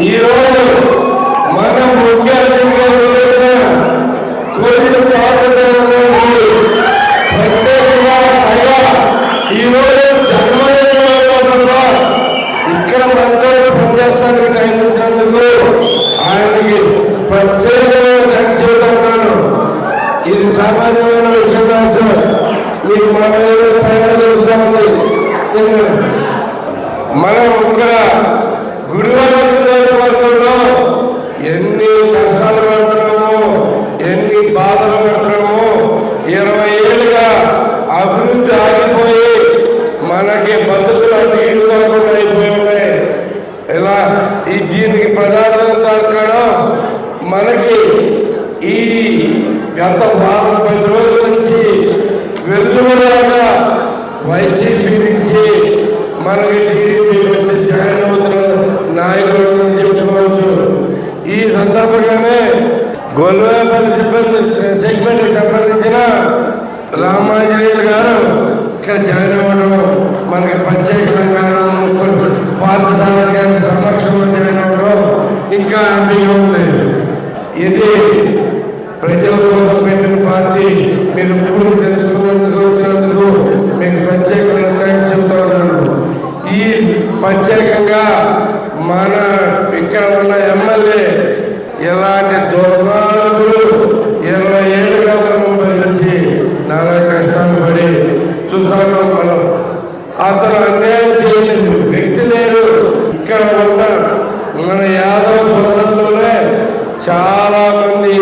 ఈరోజు మన ముఖ్య అతిథిగా ప్రత్యేకంగా పైగా ఈరోజు జన్మదిన ఇక్కడ మనతో పనిచేస్తానికి టైం ఇచ్చినందుకు ఆయనకి ప్రత్యేకమైన థ్యాంక్స్ చెబుతున్నాను. ఇది సామాన్యమైన విషయం కాదు సార్. మీకు మన మీద తెలుస్తూ ఉంది. మనం ఇక్కడ గత వారం పది రోజుల నుంచి వెలుగులాగా వైసీపీ నుంచి మనకి టీడీపీ వచ్చి జాయిన్ అవుతున్న నాయకులు అని చెప్పుకోవచ్చు. ఈ సందర్భంగానే గొల్వేపల్లి సిబ్బంది సెగ్మెంట్ సంబంధించిన రామాంజనేయులు గారు ఇక్కడ జాయిన్ అవ్వడం మనకి ప్రత్యేకంగా పార్థసారథి గారి సమక్షంలో జాయిన్ అవ్వడం ఇంకా హ్యాపీగా ఉంది. ఇది ప్రజల కోసం పెట్టిన పార్టీ మీరు ఎప్పుడు తెలుసుకున్నందుకు వచ్చినందుకు మీకు ప్రత్యేకమైన థ్యాంక్స్ చెప్తా ఉన్నాను ఈ ప్రత్యేకంగా మన ఇక్కడ ఉన్న ఎమ్మెల్యే ఎలాంటి దుర్మార్గులు ఇరవై ఏళ్ళుగా మనం భరించి నానా కష్టాలు పడి చూసాను మనం అతను అన్యాయం చేయలేదు వ్యక్తి లేడు. ఇక్కడ ఉన్న మన యాదవ సోదరులోనే చాలా మంది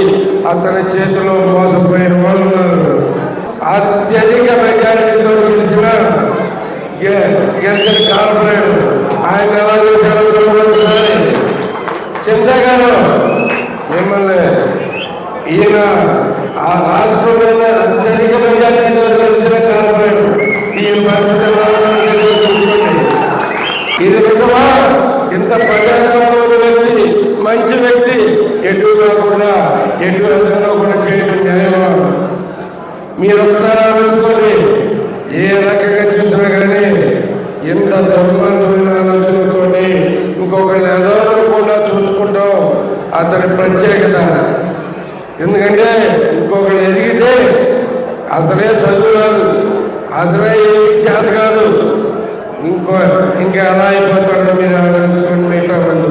అతని చేతిలో మోసపోయిన వాళ్ళు ఉన్నారు. అత్యధిక మెజారిటీతో గెలిచిన గెలిచిన కార్పొరేట్ ఆయన ఎలా చేశారో చూడండి ఒకసారి. చింత గారు మిమ్మల్ని ఈయన ఆ రాష్ట్రంలోనే అత్యధిక మెజారిటీతో గెలిచిన కార్పొరేట్ ఈ పరిస్థితి ఇది నిజమా? ఇంత ప్రజాస్వామ్య వ్యక్తి మంచి వ్యక్తి ఎటు కాకుండా ఎటు కూడా చేయడం న్యాయమా? మీరు ఒకసారి ఆలోచించుకోండి ఏ రకంగా చూసినా కానీ ఎంత దుర్మార్గమైన ఆలోచనతోటి ఇంకొకరిని ఎదగకుండా చూసుకుంటాం అతని ప్రత్యేకత ఎందుకంటే ఇంకొకరిని ఎదిగితే అసలే చదువు రాదు అసలే ఏమి చేత కాదు. ఇంకో ఇంకా ఎలా అయిపోతాడో మీరు ఆలోచించుకోండి మిగతా ముందు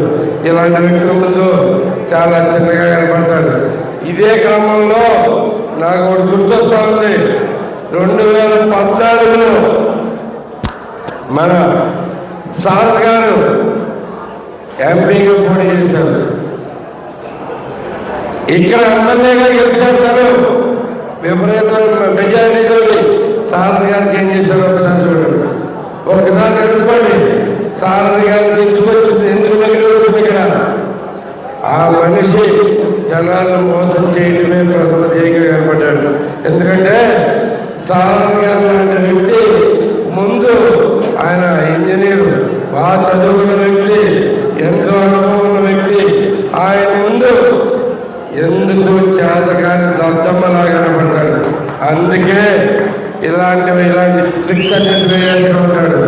ఇలాంటి వ్యక్తుల ముందు చాలా చిన్నగా కనపడతాడు. ఇదే క్రమంలో నాకు ఒకటి గుర్తొస్తా ఉంది. రెండు వేల పద్నాలుగులో మన సారథ్ గారు ఎంపీగా పోటీ చేశారు ఇక్కడ ఎమ్మెల్యేగా గెలిచేస్తారు తను విపరీతమైన మెజారిటీతో సారథి గారికి ఏం చేశారో ఒకసారి చూడండి. ఒకసారి కనుక్కోండి సారథి గారికి ఎందుకు వచ్చింది? ఎందుకు నెగిటివ్ వచ్చింది ఇక్కడ? ఆ మనిషి జనాలను మోసం చేయడమే ప్రథమ ధ్యేయంగా కనపడ్డాడు. ఎందుకంటే సారథి గారు లాంటి వ్యక్తి ముందు ఆయన ఇంజనీర్ బాగా చదువుకున్న వ్యక్తి ఎంతో అనుభవం ఉన్న వ్యక్తి ఆయన ముందు ఎందుకు చేతకాని దద్దమ్మలా కనపడతాడు. అందుకే ఇలాంటివి ఇలాంటి ట్రిక్స్ అన్ని వేయాల్సి ఉంటాడు.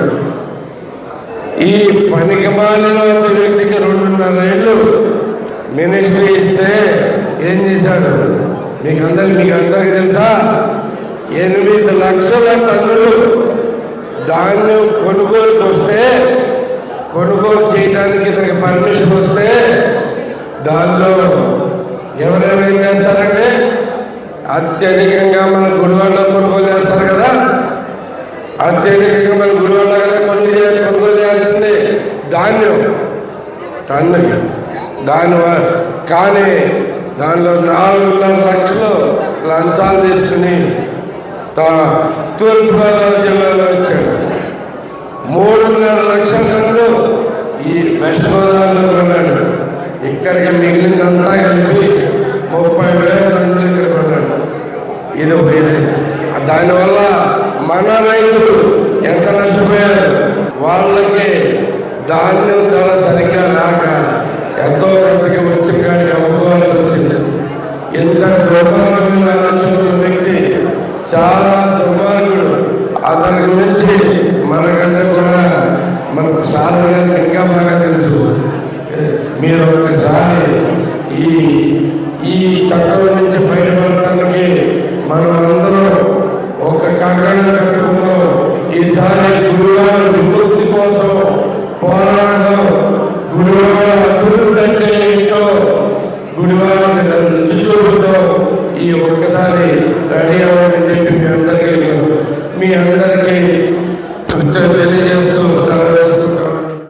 ఈ పనికి మాలిన వ్యక్తికి రెండున్నర ఏళ్ళు మినిస్ట్రీ ఇస్తే ఏం చేశాడు? మీకు అందరికి మీకు అందరికీ తెలుసా? ఎనిమిది లక్షల టన్నులు ధాన్యం కొనుగోలుకి వస్తే కొనుగోలు చేయడానికి ఇతనికి పర్మిషన్ వస్తే దానిలో ఎవరెవరు ఏం చేస్తారంటే అత్యధికంగా మన గుడివాళ్ళ కొనుగోలు చేస్తారు కదా? అత్యధికంగా మన గుడివాళ్ళ కదా కొన్ని కొనుగోలు చేయాల్సింది? ధాన్యం. టన్నుకి దాని కానీ దానిలో నాలుగున్నర లక్షలు లంచాలు తీసుకుని తా- తూర్పుగోదావరి జిల్లాలో వచ్చాడు. మూడున్నర లక్షల టన్నులు ఈ వెస్ట్ గోదావరిలో కొన్నాడు. ఇక్కడికి మిగిలినంతా కలిపి ముప్పై వేల టన్నులు ఏదో ఇది ఒక ఇది. దానివల్ల మన రైతులు ఎంత నష్టపోయారు? వాళ్ళకి ధాన్యం ధర సరిగ్గా రాక ఎంతో కొంతకి వచ్చి కానీ అమ్ముకోవాల్సి వచ్చింది. ఎంత దుర్మార్గమైన ఆలోచన వ్యక్తి చాలా దుర్మార్గుడు. అతని గురించి మనకంటే కూడా మనకు సార్ గారికి ఇంకా బాగా తెలుసు. మీరు ఒకసారి ఈ ఈ చట్టం